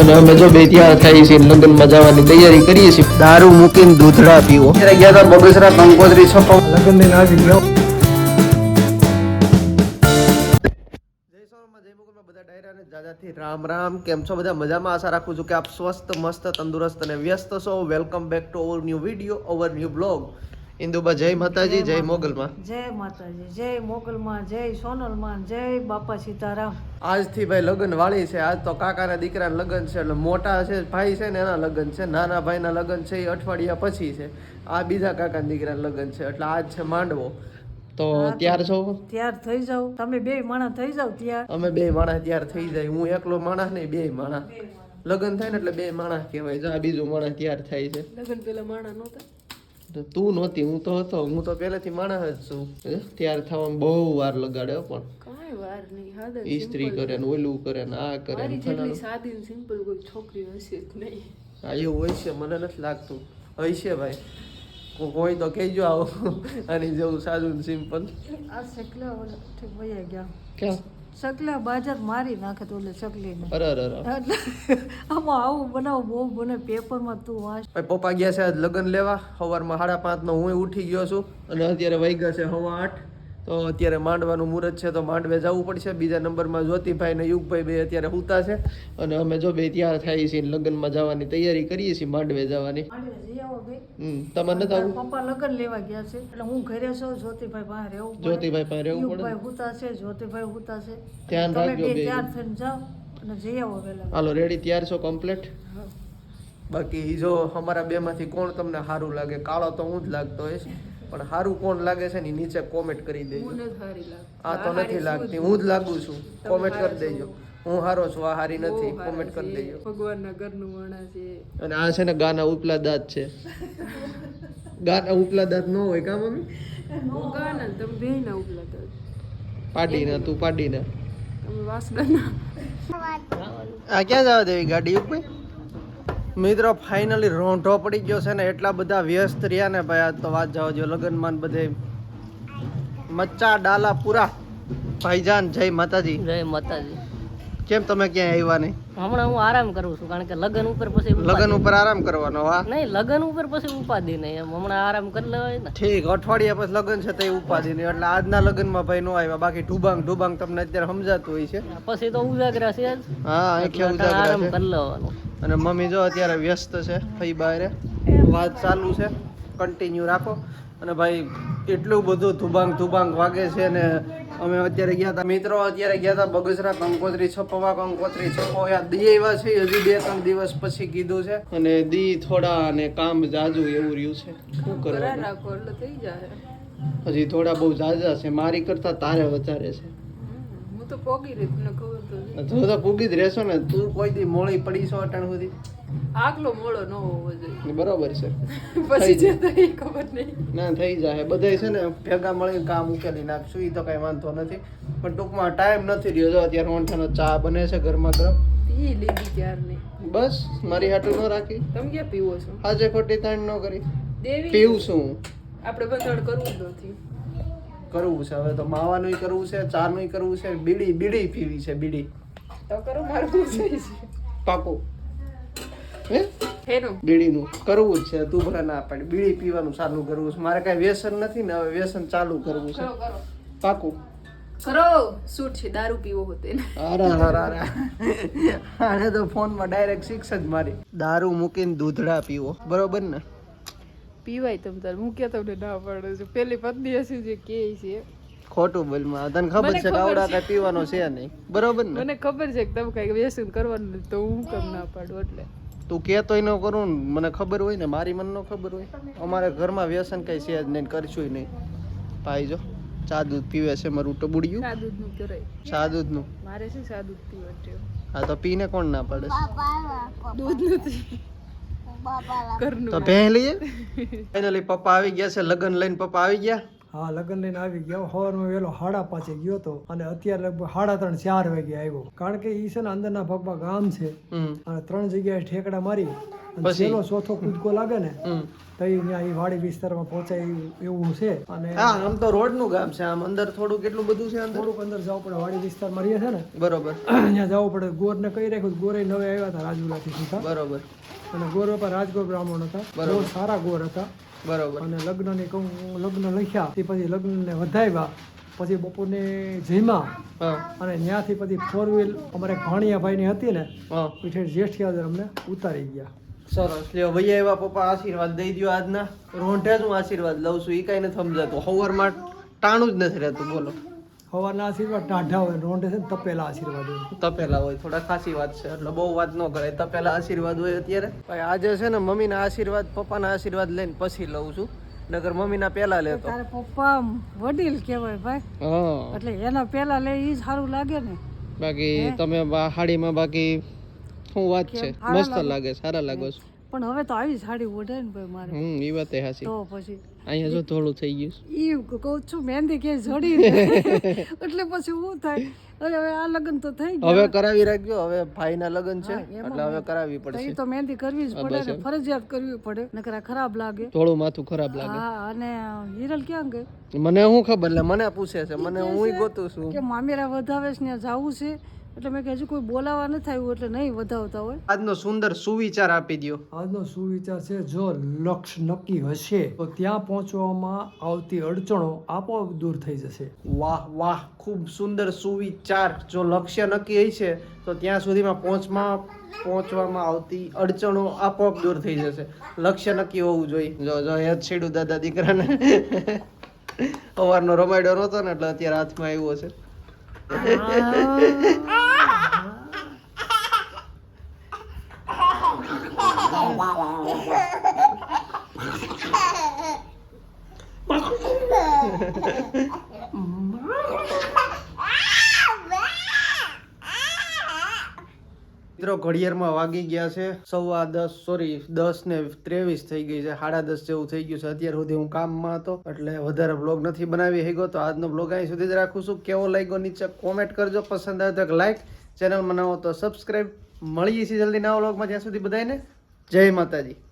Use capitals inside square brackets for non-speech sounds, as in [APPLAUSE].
અને અમે જો બે ત્યાં થઈ છીએ લગ્નમાં જવાની તૈયારી કરીએ છીએ. દારૂ મૂકીને દૂધડા પીવો. ગયા હતા બગસરા કંકોત્રી છપો લગ્ન ને આવી ગયો રામ રામ. કેમ છો? બધા મજામાં? આશા રાખું છું કે આપ સ્વસ્થ મસ્ત તંદુરસ્ત અને વ્યસ્ત છો. Welcome back to our new video our new blog Induba જય માતાજી જય મોગલમાં. જય માતાજી જય મોગલમાં જય સોનલમાં જય બાપા સીતારામ. આજથી ભાઈ લગ્ન વાળી છે આજ તો કાકાના દીકરાના લગ્ન છે એટલે મોટા છે ભાઈ છે ને એના લગ્ન છે નાના ભાઈના લગ્ન છે એ અઠવાડિયા પછી છે. આ બીજા કાકાના દીકરાના લગ્ન છે એટલે આજ છે માંડવો. તો ત્યાર છો? ત્યાર થઈ જાવ તમે બે માણસ થઈ જાવ ત્યાર. અમે બે માણા ત્યાર થઈ જાય. હું એકલો માણસ ને બે માણા. લગ્ન થાય ને એટલે બે માણસ કહેવાય. જો આ બીજું માણસ ત્યાર થાય છે. લગ્ન પેલા માણા નહોતા. તો નહોતી હું તો હતો. હું તો પહેલેથી માણસ જ છું. ત્યારે થવાનું થવામાં બહુ વાર લગાડ્યો પણ. કાંઈ વાર નહીં હાદા ઇસ્ત્રી કરે ને ઓલું કરે ને આ કરે ને ફલાણું. સાદી ને સિમ્પલ કોઈ છોકરી હશે જ નહીં. હા એવું હોય છે મને નથી લાગતું. હોય છે ભાઈ. કોઈ તો કહેજો આવો. [LAUGHS] આની જેવું સાદું સિમ્પલ આ સકલા ઠીક વયા ગયા. ક્યાં? સકલા બાજાર મારી નાખે તો ઓલે સકલીને અરે અરે એટલે આમાં આવું બનાવ બહુ બને પેપરમાં તું વાંચ. પપ્પા ગયા છે આજ લગ્ન લેવા. સવારમાં સાડા પાંચનો હું ઉઠી ગયો છું અને અત્યારે વાગ્યા છે સવા આઠ. તો અત્યારે માંડવાનું મુહૂર્ત છે તો માંડવે જવું પડશે. બીજા નંબરમાં જ્યોતિભાઈ ને યુગભાઈ બે અત્યારે હુતા છે. અને અમે જો બે તૈયાર થાય છીએ લગ્નમાં જવાની તૈયારી કરીએ છીએ માંડવે જવાની. તમારે પપ્પા લગન લેવા ગયા છે. એટલે હું ઘરે છું જ્યોતિભાઈ પાસે રહેવું જ્યોતિભાઈ પાસે રહેવું પડે ભાઈ હુતા છે જ્યોતિભાઈ હુતા છે. ધ્યાન રાખજો બે ત્યાર થઈને જાઓ અને જઈ આવો વેલા હાલો રેડી તૈયાર છો કમ્પ્લીટ બાકી જો અમારા બેમાંથી કોણ તમને સારું લાગે? કાળો તો હું જ લાગતો હોઈશ પણ સારું કોણ લાગે છે ને નીચે કોમેન્ટ કરી દેજો. મને આ તો નથી લાગતી. હું જ લાગુ છું. કોમેન્ટ કરી દેજો. હું હારો છું આ હારી નથી કોમેન્ટ કરી દેજો. ભગવાનના ઘરનું વર્ણા છે. અને આ છે ને ગાના ઉપલા દાંત છે. ગાના ઉપલા દાંત ન હોય કા મમ્મી? હું ગાના ને તમે બે ના ઉપલા તો પાડીને તું પાડીને. તમે વાસડાના આ ક્યાં જવા દેવી ગાડી ઉપર? મિત્રો ફાઇનલી રોંઢો પડી ગયો છે ને એટલા બધા વ્યસ્ત રહ્યા ને ભાઈ આ તો વાત જવા જો લગ્નમાં ને બધે. મચ્ચા ડાલા પૂરા. ભાઈજાન જય માતાજી. જય માતાજી. કેમ તમે ક્યાંય આવ્યા નહીં? હમણાં હું આરામ કરું છું કારણ કે લગન ઉપર પછી લગન ઉપર આરામ કરવાનો હા? નહીં લગન ઉપર પછી ઉપાધિ નહીં એમ હમણાં આરામ કરી લેવાય ને. ઠીક અઠવાડિયા પછી લગન છે તે ઉપાધિ નહીં એટલે આજના લગનમાં ભાઈ નો આવ્યા બાકી ઢુબાંગ ઢુબાંગ તમને અત્યારે સમજાતું હોય છે. પછી તો ઉજાગરા છે જ. હા આંખે ઉજાગરા આરામ કરી લેવાનો. અને મમ્મી જો અત્યારે વ્યસ્ત છે ભાઈ બારે વાત ચાલુ છે કન્ટિન્યુ રાખો. અને ભાઈ એટલું બધું ધુબાંગ ધુબાંગ વાગે છે ને અમે અત્યારે ગયા હતા મિત્રો અત્યારે ગયા હતા બગસરા કંકોત્રી છપવા કંકોત્રી છપવા. દી એવા છે હજી બે ત્રણ દિવસ પછી કીધું છે. અને દી થોડા અને કામ જાજુ એવું રહ્યું છે. શું કરવાનું? હજી થોડા બહુ જાજા છે મારી કરતા તારે વધારે છે. હું તો પોગી રહી તમને ખબર તો. તું તો પૂગી જ રહેશો ને તું કોઈ દી મોળી પડી છો અટાણ સુધી? આગલો મોળો ન હોવો જોઈએ. બરોબર છે. [LAUGHS] પછી જે થઈ ખબર નહીં. ના થઈ જાય. બધાય છે ને ભેગા મળીને કામ ઉકેલી નાખશું એ તો કઈ વાંધો નથી. પણ ટૂંકમાં ટાઈમ નથી રહ્યો જો અત્યારે ઓંઠાનો ચા બને છે ઘરમાં ગરમ પી લીધી ક્યારની? બસ મારી હાટું ન રાખી. તમે ક્યાં પીવો છો? આજે ખોટી તાણ ન કરી. દેવી પીવું છું. આપણે બંધાણ કરવું જ નથી. કરવું છે. હવે તો માવાનું કરવું છે ચાનું કરવું છે બીડી બીડી પીવી છે બીડી. તો કરું મારું છે? પાકું. હે? હેનું બીડીનું કરવું જ છે તું ભલે ના પાડી બીડી પીવાનું ચાલુ કરવું છે. મારે કાંઈ વ્યસન નથી ને હવે વ્યસન ચાલુ કરવું છે. પાકું. કરો. છે? દારૂ પીવો હોતે ને અરે અરે અરે આને તો ફોનમાં ડાયરેક્ટ સિક્સ જ મારી. દારૂ મૂકીને દૂધડા પીવો. બરોબર ને? પીવાય તમ તાર. મૂક્યા તમને ના પાડે છે. પેલી પત્ની હશે જે કે છે. ખોટું બોલમાં. તને ખબર છે કાવડા કઈ પીવાનો છે નહીં. બરોબર ને? મને ખબર છે કે તમે કઈ વ્યસન કરવાનું તો હું કેમ ના પાડું એટલે. તું કહેતોય ન કરું ને મને ખબર હોય ને મારી મન ન ખબર હોય. અમારે ઘરમાં વ્યસન કઈ છે જ નહીં કરશું નહીં. ભાઈ જો ચા દૂધ પીવે છે મારું ટબુડિયું. ચા દૂધનું કરાય. ચા દૂધનું. મારે શું ચા દૂધ પીવા હા તો પીને કોણ ના પાડે? દૂધ નથી. તો ભેં લઈએ? [LAUGHS] ફાઇનલી પપ્પા આવી ગયા છે લગ્ન લઈને પપ્પા આવી ગયા? હા લગ્ન લઈને આવી ગયો સવારમાં વેલો હાડા પાંચે ગયો હતો અને અત્યારે લગભગ સાડા ત્રણ ચાર વાગે આવ્યો. કારણ કે ઈ છે ને અંદરના ભાગમાં ગામ છે. અને ત્રણ જગ્યાએ ઠેકડા મારી? છેલ્લો ચોથો કૂદકો લાગે ને તો ત્યાં એ વાડી વિસ્તારમાં પહોંચાય એવું છે. અને હા આમ તો રોડનું ગામ છે. આમ અંદર થોડું કેટલું બધું છે અંદર? થોડુંક અંદર જવું પડે. વાડી વિસ્તારમાં રહીએ છે ને બરોબર. [CLEARS THROAT] ત્યાં જવું પડે. ગોરને કહી રાખ્યું ગોરે નવે આવ્યા હતા રાજુલાથી સીધા. બરોબર. અને ગોર બાપા રાજગોર બ્રાહ્મણ હતા. બહુ સારા ગોર હતા. બરોબર. અને લગ્નની કહું લગ્ન લખ્યા. તે પછી લગ્નને વધાવ્યા પછી બપોરને જમ્યા. અને ત્યાંથી પછી ફોર વ્હીલ અમારે ભાણિયાભાઈની હતી ને પીઠે જેઠિયા અમને ઉતારી ગયા. સરસ. લ્યો ભૈયા એવા પપ્પા આશીર્વાદ દઈ દ્યો આજના. રોંઢે જ હું આશીર્વાદ લઉં છું એ કઈ નથી સમજાતું. હવારમાં ટાણું જ નથી રહેતું બોલો. હવારના આશીર્વાદ ટાઢા હોય રોંઢે છે તપેલા આશીર્વાદ હોય. તપેલા હોય થોડા ખાસી વાત છે એટલે બહુ વાત ન કરે તપેલા આશીર્વાદ હોય અત્યારે. ભાઈ આજે છે ને મમ્મીના આશીર્વાદ પપ્પાના આશીર્વાદ લઈને પછી લઉં છું. નગર મમ્મીના પહેલા લેતો. તારે પપ્પા વડીલ કહેવાય ભાઈ. હા. એટલે એના પેલા લે ઈ સારું લાગે ને. બાકી તમે બા- હાડીમાં બાકી શું વાત છે. મસ્ત લાગે. સારા લાગો છો. પણ હવે તો આવી સાડી ઓઢે ને ભાઈ મારે. હમ એ વાત હાસી તો પછી અહીંયા જો થોડું થઈ ગયું ઈ કહું છું મહેંદી કે જડી [LAUGHS] એટલે પછી હું થાય? અરે હવે આ લગન તો થઈ ગયા. હવે કરાવી રાખજો. હવે ભાઈના લગન છે. એટલે હવે કરાવી પડશે. તો મહેંદી કરવી જ પડે ને. ફરજિયાત કરવી પડે. નકર ખરાબ લાગે. થોડું માથું ખરાબ લાગે. હા અને હિરલ ક્યાં ગઈ? મને હું ખબર? એટલે મને પૂછે છે. મને હું ગોતું છું. કે મામેરા વધાવે છે ત્યાં જવું છે. એટલે મેં કે હજુ કોઈ બોલાવા ન થાય એટલે નહીં વધાવતા હોય. આજનો સુંદર સુવિચાર આપી દ્યો. આજનો સુવિચાર છે જો લક્ષ્ય નક્કી હશે તો ત્યાં પહોંચવામાં આવતી અડચણો આપોઆપ દૂર થઈ જશે. વાહ વાહ ખૂબ સુંદર સુવિચાર. જો લક્ષ્ય નક્કી છે તો ત્યાં સુધીમાં પહોંચમાં પહોંચવામાં આવતી અડચણો આપોઆપ દૂર થઈ જશે. લક્ષ્ય નક્કી હોવું જોઈએ. જો જો એ છેડું દાદા દીકરાને. [LAUGHS] સવારનો રમાડ્યો નહોતો ને એટલે અત્યારે હાથમાં આવ્યો છે. મિત્રો, ઘડિયાળમાં વાગી ગયા છે સવા દસ સોરી દસ ને ત્રેવીસ થઈ ગઈ છે, સાડા દસ જેવું થઈ ગયું છે. અત્યાર સુધી હું કામમાં હતો, એટલે વધારે બ્લોગ નથી બનાવી શક્યો, તો આજનો બ્લોગ અહીં સુધી જ રાખું છું. કેવો લાગ્યો નીચે કોમેન્ટ કરજો, પસંદ આવે તો લાઈક ચેનલમાં બનાવો તો સબસ્ક્રાઈબ મળીએ છીએ જલ્દી નવા બ્લોગમાં જ્યાં સુધી બધાને જય માતાજી.